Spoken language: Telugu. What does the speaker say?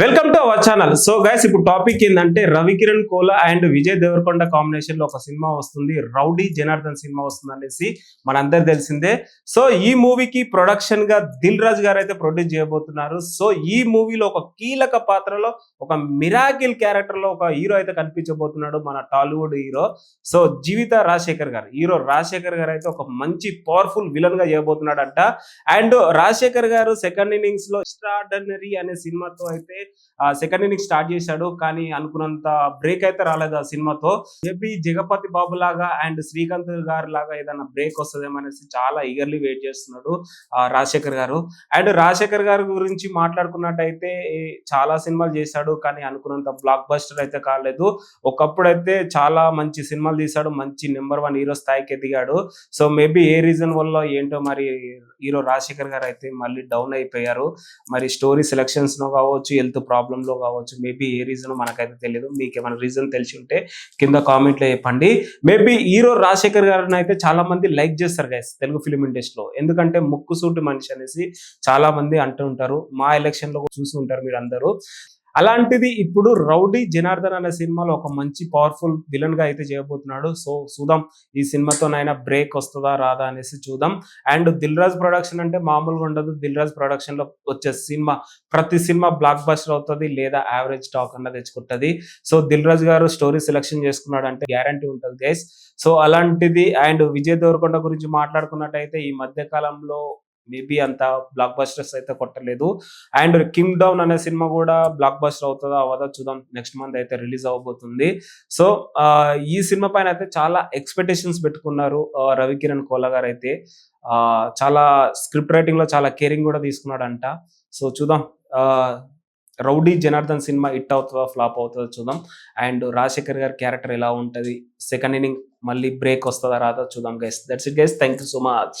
Welcome to our channel so guys ఇప్పుడు టాపిక్ ఏంటంటే రవికిరణ్ కోలా అండ్ విజయ్ దేవరకొండ కాంబినేషన్లో ఒక సినిమా వస్తుంది. రౌడీ జనార్దన్ సినిమా వస్తుంది అనేసి మనందరు తెలిసిందే. సో ఈ మూవీకి ప్రొడక్షన్గా దిల్ రాజు గారు అయితే ప్రొడ్యూస్ చేయబోతున్నారు. సో ఈ మూవీలో ఒక కీలక పాత్రలో ఒక మిరాకిల్ క్యారెక్టర్లో ఒక హీరో అయితే కనిపించబోతున్నాడు మన Tollywood hero so Jeevitha Rajasekhar గారు. హీరో రాజశేఖర్ గారు అయితే ఒక మంచి పవర్ఫుల్ విలన్గా చేయబోతున్నాడు అంట అండ్ రాజశేఖర్ గారు సెకండ్ ఇన్నింగ్స్లో ఎక్స్ట్రాడనరీ అనే సినిమాతో అయితే సెకండ్ ఇన్నింగ్ స్టార్ట్ చేశాడు. కానీ అనుకున్నంత బ్రేక్ అయితే రాలేదు ఆ సినిమాతో. ఏపీ జగపతి బాబు లాగా అండ్ శ్రీకాంత్ గారు లాగా ఏదైనా బ్రేక్ వస్తుందేమో అనేసి చాలా ఈగర్లీ వెయిట్ చేస్తున్నాడు రాజశేఖర్ గారు. అండ్ రాజశేఖర్ గారి గురించి మాట్లాడుకున్నట్టయితే చాలా సినిమాలు చేశాడు. కానీ అనుకున్నంత బ్లాక్ బస్టర్ అయితే కాలేదు. ఒకప్పుడు అయితే చాలా మంచి సినిమాలు తీశాడు. మంచి నెంబర్ వన్ హీరో స్థాయికి ఎదిగాడు సో మేబీ ఏ రీజన్ వల్ల ఏంటో మరి హీరో రాజశేఖర్ గారు అయితే మళ్ళీ డౌన్ అయిపోయారు. మరి స్టోరీ సెలక్షన్స్లో కావచ్చు హెల్త్ ప్రాబ్లమ్లో కావచ్చు మేబీ ఏ రీజన్ మనకైతే తెలియదు మీకు ఏమైనా రీజన్ తెలిసి ఉంటే కింద కామెంట్లో చెప్పండి. మేబీ హీరో రాజశేఖర్ గారిని అయితే చాలా మంది లైక్ చేస్తారు గైస్ తెలుగు ఫిలిం ఇండస్ట్రీలో ఎందుకంటే ముక్కుసూటి మనిషి అనేసి చాలా మంది అంటూ ఉంటారు. మా ఎలక్షన్లో చూసి ఉంటారు మీరు అందరూ అలాంటిది ఇప్పుడు రౌడీ జనార్దన్ అనే సినిమాలో ఒక మంచి పవర్ఫుల్ విలన్గా అయితే చేయబోతున్నాడు. సో చూద్దాం. ఈ సినిమాతోనైనా బ్రేక్ వస్తుందా రాదా అనేసి చూద్దాం. అండ్ దిల్ రాజ్ ప్రొడక్షన్ అంటే మామూలుగా ఉండదు. దిల్ రాజ్ ప్రొడక్షన్లో వచ్చే సినిమా ప్రతి సినిమా బ్లాక్ బస్టర్ అవుతుంది లేదా యావరేజ్ టాక్ అన్న తెచ్చుకుంటది. సో దిల్ రాజ్ గారు స్టోరీ సెలెక్షన్ చేసుకున్నాడు అంటే గ్యారంటీ ఉంటుంది గైస్ సో అలాంటిది అండ్ విజయ్ దేవరకొండ గురించి మాట్లాడుకున్నట్టయితే ఈ మధ్య కాలంలో మేబీ అంత బ్లాక్ బస్టర్స్ అయితే కొట్టలేదు. అండ్ కింగ్ డౌన్ అనే సినిమా కూడా బ్లాక్ బస్టర్ అవుతుందా అవదా చూద్దాం. నెక్స్ట్ మంత్ అయితే రిలీజ్ అవ్వబోతుంది. సో ఈ సినిమా పైన అయితే చాలా ఎక్స్పెక్టేషన్స్ పెట్టుకున్నారు రవి కిరణ్ కోలా గారు అయితే ఆ, చాలా స్క్రిప్ట్ రైటింగ్లో చాలా కేరింగ్ కూడా తీసుకున్నాడంట. సో చూద్దాం. రౌడీ జనార్దన్ సినిమా హిట్ అవుతుందా ఫ్లాప్ అవుతుందో చూద్దాం. అండ్ రాజశేఖర్ గారి క్యారెక్టర్ ఎలా ఉంటుంది సెకండ్ ఇన్నింగ్ మళ్ళీ బ్రేక్ వస్తుందా రాదా చూద్దాం guys that's it guys thank you so much